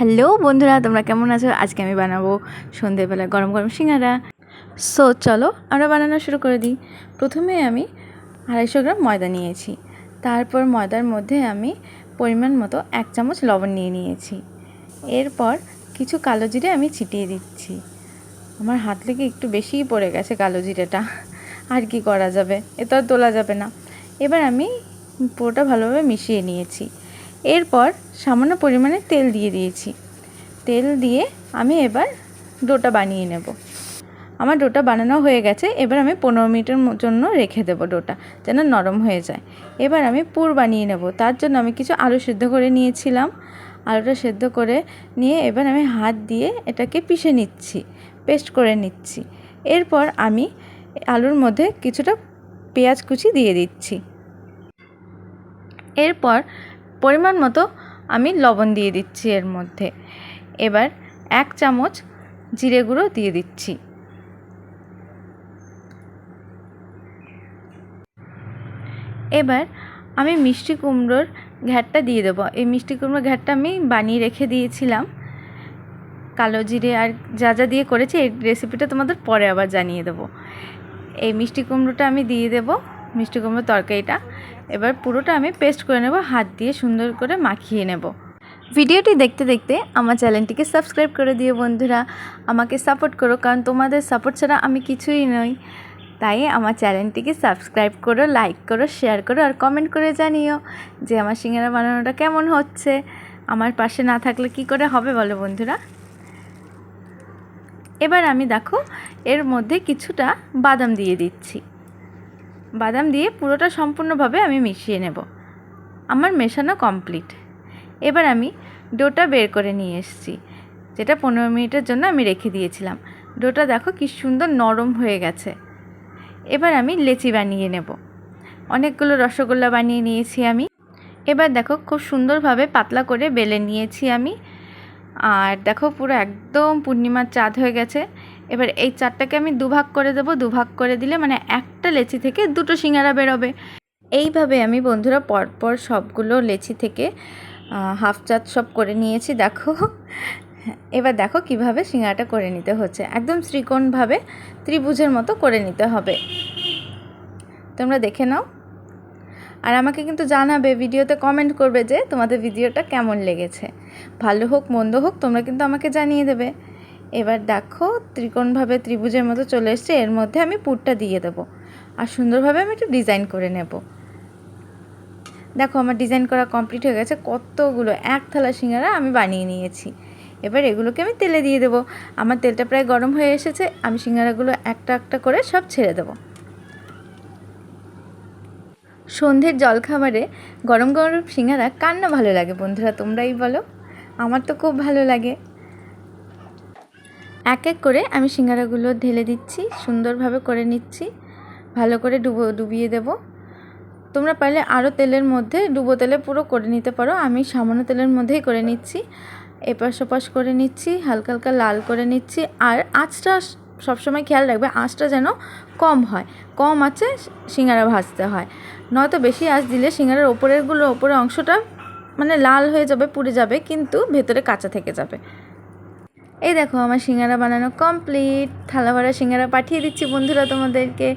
Hello বন্ধুরা, তোমরা কেমন আছো? আজকে আমি বানাবো সন্ধেবেলা গরম গরম সিঙ্গারা। সো চলো আমরা বানানো শুরু করে দিই। প্রথমে আমি আড়াইশো গ্রাম ময়দা নিয়েছি। তারপর ময়দার মধ্যে আমি পরিমাণ মতো এক চামচ লবণ নিয়ে নিয়েছি। এরপর কিছু কালো জিরে আমি ছিটিয়ে দিচ্ছি। আমার হাত থেকে একটু বেশিই পড়ে গেছে কালো জিরেটা। আর কি করা যাবে? এ তো আর তোলা যাবে না। এবার আমি পুরোটা ভালোভাবে মিশিয়ে নিয়েছি। এরপর সামান্য পরিমাণে তেল দিয়ে দিয়েছি। তেল দিয়ে আমি এবার ডোটা বানিয়ে নেব। আমার ডোটা বানানো হয়ে গেছে, এবার আমি পনেরো মিনিটের জন্য রেখে দেবো ডোটা, যেন নরম হয়ে যায়। এবার আমি পুর বানিয়ে নেব, তার জন্য আমি কিছু আলু সেদ্ধ করে নিয়েছিলাম। আলুটা সেদ্ধ করে নিয়ে এবার আমি হাত দিয়ে এটাকে পিষে নিচ্ছি, পেস্ট করে নিচ্ছি। এরপর আমি আলুর মধ্যে কিছুটা পেঁয়াজ কুচি দিয়ে দিচ্ছি। এরপর পরিমাণ মতো আমি লবণ দিয়ে দিচ্ছি এর মধ্যে। এবার এক চামচ জিরে গুঁড়ো দিয়ে দিচ্ছি। এবার আমি মিষ্টি কুমড়োর ঘ্যাটটা দিয়ে দেবো। এই মিষ্টি কুমড়োর ঘ্যাটটা আমি বানিয়ে রেখে দিয়েছিলাম। কালো জিরে আর যা যা দিয়ে করেছি, এই রেসিপিটা তোমাদের পরে আবার জানিয়ে দেবো। এই মিষ্টি কুমড়োটা আমি দিয়ে দেবো। মিষ্টি কুমড়োর তরকারিটা। এবার পুরোটা আমি পেস্ট করে নেব, হাত দিয়ে সুন্দর করে মাখিয়ে নেব। ভিডিওটি দেখতে দেখতে আমার চ্যানেলটিকে সাবস্ক্রাইব করে দিও বন্ধুরা। আমাকে সাপোর্ট করো, কারণ তোমাদের সাপোর্ট ছাড়া আমি কিছুই নই। তাই আমার চ্যানেলটিকে সাবস্ক্রাইব করো লাইক করো শেয়ার করো, আর কমেন্ট করে জানিও যে আমার সিঙ্গারা বানানোটা কেমন হচ্ছে। আমার পাশে না থাকলে কি করে হবে বলো বন্ধুরা? এবার আমি দেখো, এর মধ্যে কিছুটা বাদাম দিয়ে দিচ্ছি। বাদাম দিয়ে পুরোটা সম্পূর্ণভাবে আমি মিশিয়ে নেব। আমার মেশানো কমপ্লিট। এবার আমি ডোটা বের করে নিয়ে এসেছি, যেটা পনেরো মিনিটের জন্য আমি রেখে দিয়েছিলাম। ডোটা দেখো কি সুন্দর নরম হয়ে গেছে। এবার আমি লেচি বানিয়ে নেব। অনেকগুলো রসগোল্লা বানিয়ে নিয়েছি আমি। এবার দেখো খুব সুন্দরভাবে পাতলা করে বেলে নিয়েছি আমি। আর দেখো পুরো একদম পূর্ণিমার চাঁদ হয়ে গেছে। এবার এই চারটাকে আমি দুভাগ করে দেবো। দুভাগ করে দিলে মানে একটা লেচি থেকে দুটো সিঙ্গারা বেরোবে। এইভাবে আমি বন্ধুরা পরপর সবগুলো লেচি থেকে হাফ চাঁদ সব করে নিয়েছি, দেখো। এবার দেখো কীভাবে সিঙ্গারাটা করে নিতে হচ্ছে। একদম ত্রিকোণভাবে, ত্রিভুজের মতো করে নিতে হবে। তোমরা দেখে নাও। আর আমাকে কিন্তু জানাবে, ভিডিওতে কমেন্ট করবে যে তোমাদের ভিডিওটা কেমন লেগেছে। ভালো হোক, মন্দ হোক, তোমরা কিন্তু আমাকে জানিয়ে দেবে। এবার দেখো, ত্রিকোণভাবে ত্রিভুজের মতো চলে এসছে, এর মধ্যে আমি পুরটা দিয়ে দেবো। আর সুন্দরভাবে আমি একটু ডিজাইন করে নেব। দেখো, আমার ডিজাইন করা কমপ্লিট হয়ে গেছে, কতগুলো, এক থালা সিঙ্গারা আমি বানিয়ে নিয়েছি। এবার এগুলোকে আমি তেলে দিয়ে দেবো। আমার তেলটা প্রায় গরম হয়ে এসেছে, আমি সিঙ্গারাগুলো একটা একটা করে সব ছেড়ে দেবো। সন্ধ্যের জলখাবারে গরম গরম সিঙ্গারা কার না ভালো লাগে বন্ধুরা, তোমরাই বলো। আমার তো খুব ভালো লাগে। এক এক করে আমি সিঙ্গারাগুলো ঢেলে দিচ্ছি, সুন্দরভাবে করে নিচ্ছি। ভালো করে ডুবো, ডুবিয়ে দেব। তোমরা পারলে আরও তেলের মধ্যে, ডুবো তেলে পুরো করে নিতে পারো। আমি সামান্য তেলের মধ্যেই করে নিচ্ছি। এপাশ ওপাশ করে নিচ্ছি, হালকা হালকা লাল করে নিচ্ছি। আর আঁচটা সবসময় খেয়াল রাখবে, আঁচটা যেন কম হয়। কম আছে, সিঙ্গারা ভাজতে হয়। নয়তো বেশি আঁচ দিলে সিঙ্গারার ওপরেরগুলো, ওপরের অংশটা মানে লাল হয়ে যাবে, পুড়ে যাবে, কিন্তু ভেতরে কাঁচা থেকে যাবে। এই দেখো আমার সিঙ্গারা বানানো কমপ্লিট থালা ভরা সিঙ্গারা পাঠিয়ে দিচ্ছি বন্ধুরা তোমাদেরকে।